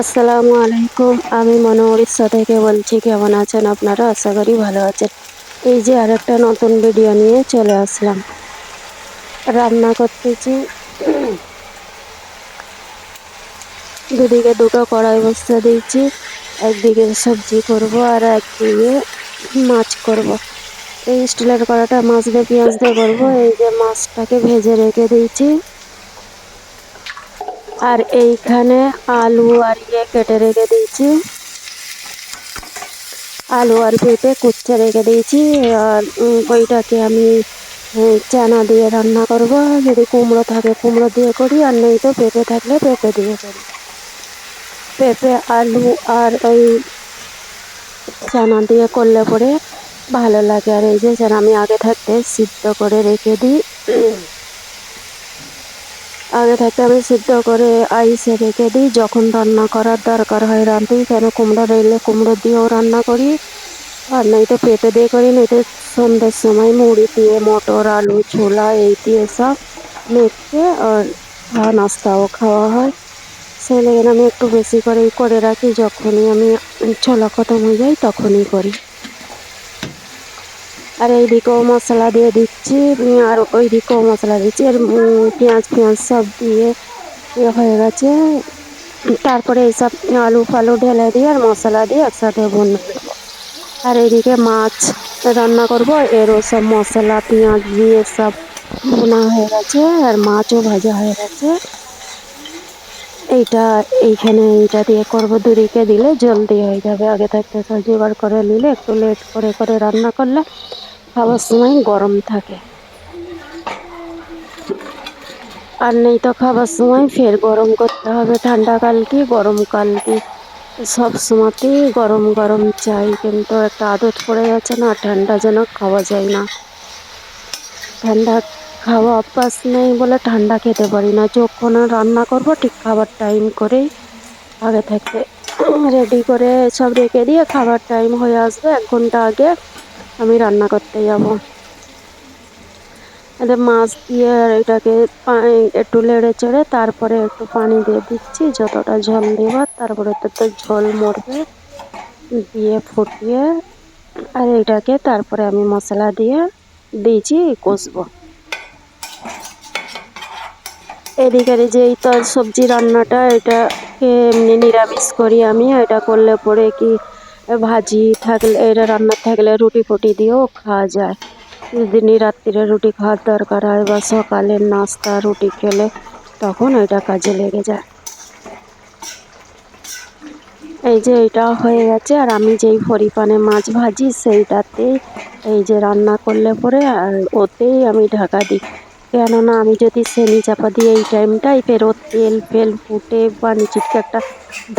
আসসালামু আলাইকুম। আমি মনো উড়িষ্যা থেকে বলছি, কেমন আছেন আপনারা? আশা করি ভালো আছেন। এই যে আরেকটা নতুন ভিডিও নিয়ে চলে আসলাম। রান্না করতেছি। দুদিকে দুটো কড়াই বস্তা দিয়েছি। একদিকে সবজি করব আর একদিকে মাছ করব। এই স্টিলের কড়াটা মাছ দিয়ে, পেঁয়াজ দিয়ে করব। এই যে মাছটাকে ভেজে রেখে দিয়েছি। আর এইখানে আলু আর ইয়ে কেটে রেখে দিয়েছি। আলু আর পেঁপে কুচ্ছে রেখে দিয়েছি। আর ওইটাকে আমি চানা দিয়ে রান্না করব। যদি কুমড়ো থাকে কুমড়ো দিয়ে করি, আর নেই তো পেঁপে থাকলে পেঁপে দিয়ে করি। পেঁপে, আলু আর ওই চানা দিয়ে করলে পরে ভালো লাগে। আর এই যে আমি আগে থাকতে সিদ্ধ করে রেখে দিই। আগে থেকে আমি সিদ্ধ করে আইসে রেখে দিই। যখন রান্না করার দরকার হয় রাঁধি। কেন কুমড়ো রইলে কুমড়ো দিয়েও রান্না করি। আর নয়তো পেঁপে দিয়ে করি, নয়তো সন্ধ্যের সময় মুড়ি দিয়ে মটর, আলু, ছোলা, এই দিয়ে সব মেখে আর নাস্তাও খাওয়া হয়। সেই লেগে আমি একটু বেশি করেই করে রাখি। যখনই আমি ছোলা খতম হয়ে যায় তখনই করি। আর এইদিকেও মশলা দিয়ে দিচ্ছি আর ওই দিকেও মশলা দিচ্ছি, আর পেঁয়াজ পেঁয়াজ সব দিয়ে ইয়ে হয়ে গেছে। তারপরে এইসব আলু ফালু ঢেলে দিয়ে আর মশলা দিয়ে একসাথে বন্যা দেবো আর এইদিকে মাছ রান্না করব, এরও সব মশলা, পেঁয়াজ দিয়ে সব বোনা হয়ে গেছে, আর মাছও ভাজা হয়ে গেছে। এইটা, এইখানে এইটা দিয়ে করব, দুদিকে দিলে জলদি হয়ে যাবে। আগে থাকতে সব জোগাড় করে নিলে একটু লেট করে করে রান্না করলে খাবার সময় গরম থাকে। আর নেই তো খাবার সময়, ফের গরম করতে হবে। ঠান্ডাকাল কি গরমকাল কি সব সময়তেই গরম গরম চাই, কিন্তু একটা আদত পড়ে যাচ্ছে না, ঠান্ডা যেন খাওয়া যায় না। ঠান্ডা খাওয়া অভ্যাস নেই বলে ঠান্ডা খেতে পারি না। যখন রান্না করব, ঠিক খাবার টাইম করেই আগে থাকতে রেডি করে সব রেখে দিয়ে খাবার টাইম হয়ে আসবে। এক ঘণ্টা আগে আমি রান্না করতে যাব। এদের মাছ দিয়ে আর এটাকে একটু লেড়ে চেড়ে তারপরে একটু পানি দিয়ে দিচ্ছি, যতটা ঝোল দেবার তারপরে তো ঝোল মরবে। দিয়ে ফুটিয়ে আর এটাকে তারপরে আমি মশলা দিয়ে দিয়েছি, কষবো। এদিকে যে এই তো সবজি রান্নাটা, এটাকে এমনি নিরামিষ করি আমি এটা করলে পরে কি ভাজি থাকলে এটা রান্না থাকলে রুটি ফুটি দিয়েও খাওয়া যায়। দিনই রাত্রিরে রুটি খাওয়ার দরকার হয় বা সকালের নাস্তা, রুটি খেলে, তখন এটা কাজে লেগে যায়। এই যে এটা হয়ে গেছে, আর আমি যেই ফরিপানে মাছ ভাজি, সেইটাতেই এই যে রান্না করলে পরে, আর ওতেই আমি ঢাকা দিই। কেননা আমি যদি সেনি চাপা দিই এই টাইমটাই ফের ওর তেল, ফেল, ফুটে বা নিচুটকে একটা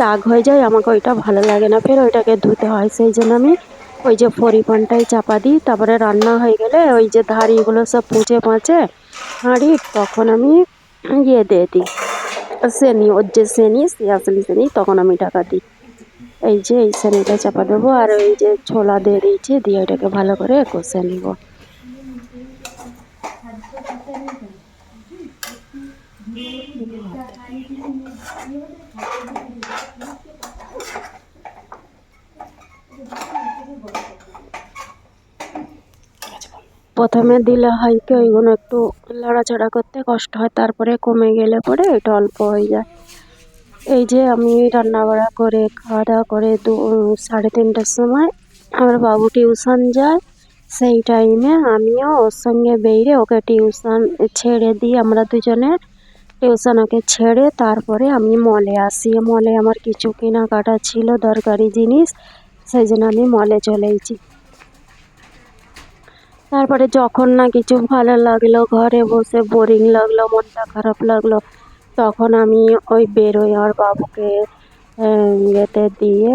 দাগ হয়ে যায়, আমাকে ওইটা ভালো লাগে না। ফের ওইটাকে ধুতে হয়। সেই জন্য আমি ওই যে ফরিপানটাই চাপা দিই। তারপরে রান্না হয়ে গেলে ওই যে ধারিগুলো সব পুঁচে পাঁচে হাঁড়ি তখন আমি ইয়ে দিয়ে দিই। সেনি ওর যে সেনি আসলি সেনি তখন আমি টাকা দিই। এই যে এই সেনিটা চাপা দেবো আর ওই যে ছোলা দিয়ে দিয়েছি, দিয়ে ওইটাকে ভালো করে কষে নিব। প্রথমে দিলে হয় কি, ওইগুলো একটু লড়াচড়া করতে কষ্ট হয়, তারপরে কমে গেলে পরে এটা অল্প হয়ে যায়। এই যে আমি রান্না বাড়া করে খাওয়া দাওয়া করে দু, সাড়ে তিনটার সময় আমার বাবু টিউশন যায়, সেই টাইমে আমিও ওর সঙ্গে বেরিয়ে ওকে টিউশন ছেড়ে দিই আমরা দুজনে টিউশন ওকে ছেড়ে তারপরে আমি মলে আসি। মলে আমার কিছু কেনাকাটা ছিল, দরকারি জিনিস, সেই জন্য আমি মলে চলেছি তারপরে যখন না কিছু ভালো লাগল, ঘরে বসে বোরিং লাগল, মনটা খারাপ লাগল, তখন আমি ওই বেরোই আমার বাবুকে ইয়েতে দিয়ে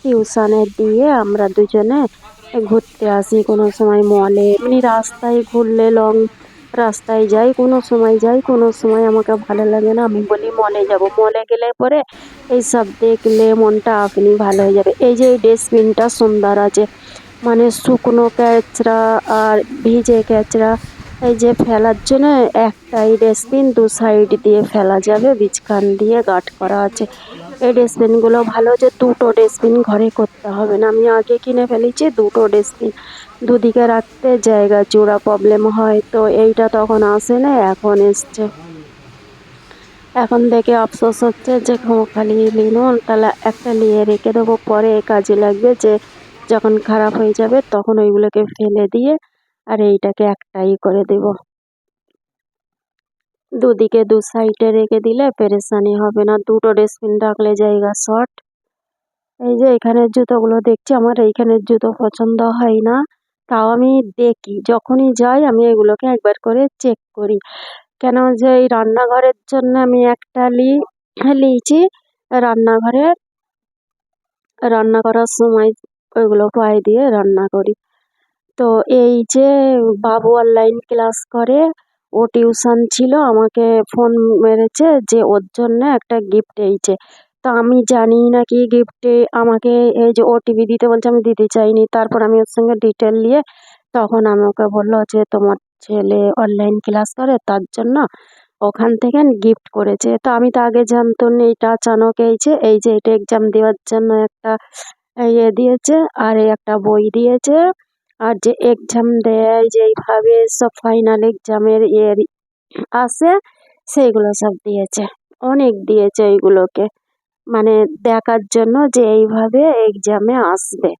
টিউশনে দিয়ে আমরা দুজনে ঘুরতে আসি। কোনো সময় মলে এমনি রাস্তায় ঘুরলে লং রাস্তায় যাই, কোনো সময় যাই, কোনো সময় আমাকে ভালো লাগে না। আমি বলি, মলে যাব। মলে গেলে পরে এইসব দেখলে মনটা আপনি ভালো হয়ে যাবে। এই যে এই ডাস্টবিনটা সুন্দর আছে মানে শুকনো ক্যাচড়া আর ভিজে ক্যাচড়া এই যে ফেলার জন্য একটাই ডাস্টবিন, দু সাইড দিয়ে ফেলা যাবে, বীজখান দিয়ে গাঁট করা আছে। এই ডাস্টবিনগুলো ভালো যে দুটো ডাস্টবিন ঘরে করতে হবে না। আমি আগে কিনে ফেলেছি দুটো ডাস্টবিন দুদিকে রাখতে জায়গা জোড়া প্রবলেম হয়, তো এইটা তখন আসে না এখন এসছে। এখন দেখে আফসোস হচ্ছে যে খালি লিনু তাহলে একটা নিয়ে রেখে দেবো, পরে কাজে লাগবে যে, যখন খারাপ হয়ে যাবে তখন ওইগুলোকে ফেলে দিয়ে আর এইটাকে একটাই করে দেব। দুদিকে দু সাইডে রেখে দিলে পেরেশানি হবে না। দুটো ডাস্টবিন রাখলে জায়গা শর্ট এই যে এখানের জুতোগুলো দেখছি, আমার এইখানের জুতো পছন্দ হয় না। তাও আমি দেখি, যখনই যাই আমি এগুলোকে একবার করে চেক করি। কেন যে এই রান্নাঘরের জন্য আমি একটা লি লিয়েছি রান্নাঘরে রান্না করার সময় ওইগুলো পায়ে দিয়ে রান্না করি। তো এই যে বাবু অনলাইন ক্লাস করে ও টিউশন ছিল, আমাকে ফোন মেরেছে যে ওর জন্য একটা গিফট এইছে তো আমি জানি না কি গিফটে আমাকে এই যে ওটিপি দিতে বলছে, আমি দিতে চাইনি। তারপর আমি ওর সঙ্গে ডিটেল নিয়ে তখন আমি ওকে বলল যে তোমার ছেলে অনলাইন ক্লাস করে, তার জন্য ওখান থেকে গিফট করেছে। তো আমি তো আগে জানতো না, এটা আচানক এইছে এই যে এটা এক্সাম দেওয়ার জন্য একটা ইয়ে দিয়েছে, আর এই একটা বই দিয়েছে। আর যে এক্সাম দেয়, যেইভাবে সব ফাইনাল এক্সামের ইয়ে আসে, সেইগুলো সব দিয়েছে। অনেক দিয়েছে এইগুলোকে মানে দেখার জন্য যে এইভাবে এক্সামে আসবে।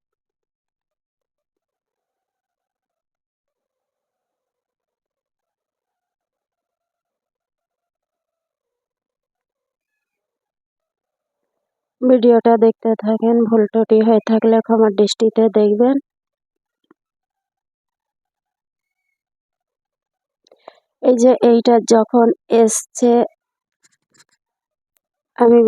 ভিডিওটা দেখতে থাকেন, ভুল ত্রুটি হয়ে থাকলে ক্ষমার দৃষ্টিতে দেখবেন। এই যে এইটা যখন এসছে আমি